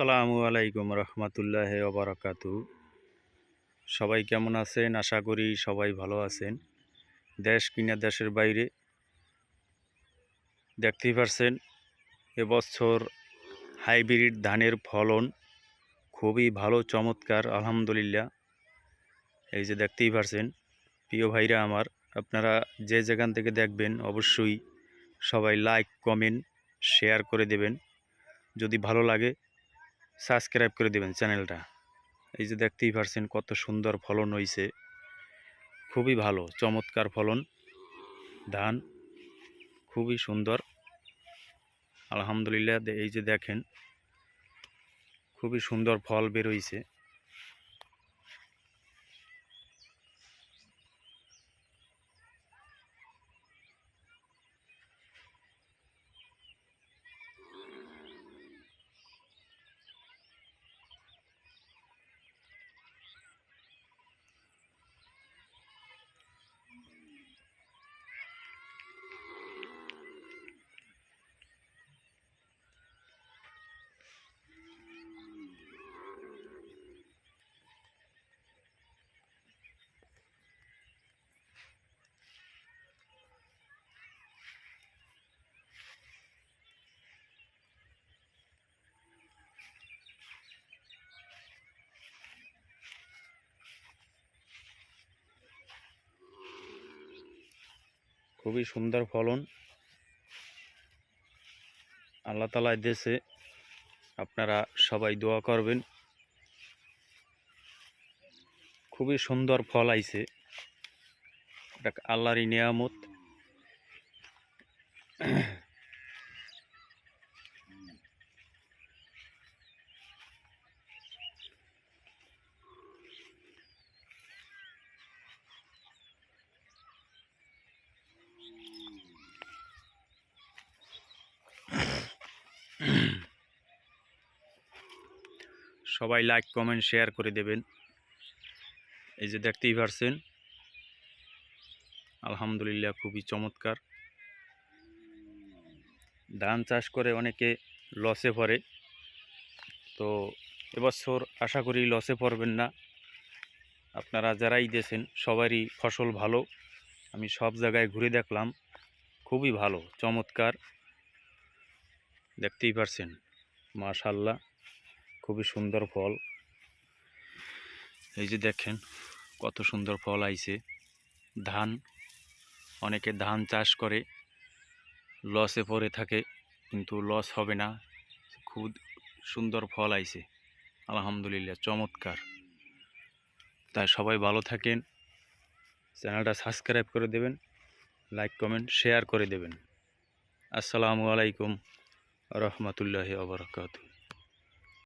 আসসালামু আলাইকুম রহমতুল্লাহ ওবরাকাতু সবাই কেমন আছেন? আশা করি সবাই ভালো আছেন। দেশ কিনা দেশের বাইরে। দেখতেই পারছেন, এবছর হাইব্রিড ধানের ফলন খুবই ভালো, চমৎকার, আলহামদুলিল্লাহ। এই যে দেখতেই পারছেন, প্রিয় ভাইরা আমার, আপনারা যে যেখান থেকে দেখবেন, অবশ্যই সবাই লাইক, কমেন্ট, শেয়ার করে দেবেন। যদি ভালো লাগে সাবস্ক্রাইব করে দেবেন চ্যানেলটা। এই যে দেখতেই পারছেন কত সুন্দর ফলন হয়েছে খুবই ভালো, চমৎকার ফলন। ধান খুবই সুন্দর। আলহামদুলিল্লাহ, এই যে দেখেন, খুবই সুন্দর ফল বেরোইছে খুবই সুন্দর ফলন। আল্লাহ তালা দেশে আপনারা সবাই দোয়া করবেন। খুবই সুন্দর ফল আইছে। এটা আল্লাহরই নিয়ামত। সবাই লাইক কমেন্ট শেয়ার করে দেবেন। এই যে দেখতেই পারছেন, আলহামদুলিল্লাহ খুবই চমৎকার। ধান চাষ করে অনেকে লসে পড়ে। তো এবছর আশা করি লসে পড়বেন না। আপনারা যারাই দিয়েছেন সবারই ফসল ভালো। আমি সব জায়গায় ঘুরে দেখলাম, খুবই ভালো, চমৎকার। দেখতেই পারছেন মাশাল্লাহ খুবই সুন্দর ফল। এই যে দেখেন, কত সুন্দর ফল আইছে। ধান, অনেকে ধান চাষ করে, লসে পড়ে থাকে, কিন্তু লস হবে না। খুব সুন্দর ফল আইছে। আলহামদুলিল্লাহ, চমৎকার। তাই সবাই ভালো থাকেন। চ্যানেলটা সাবস্ক্রাইব করে দেবেন, লাইক, কমেন্ট, শেয়ার করে দেবেন। আসসালামু আলাইকুম, রহমতুল্লাহ আবরকাত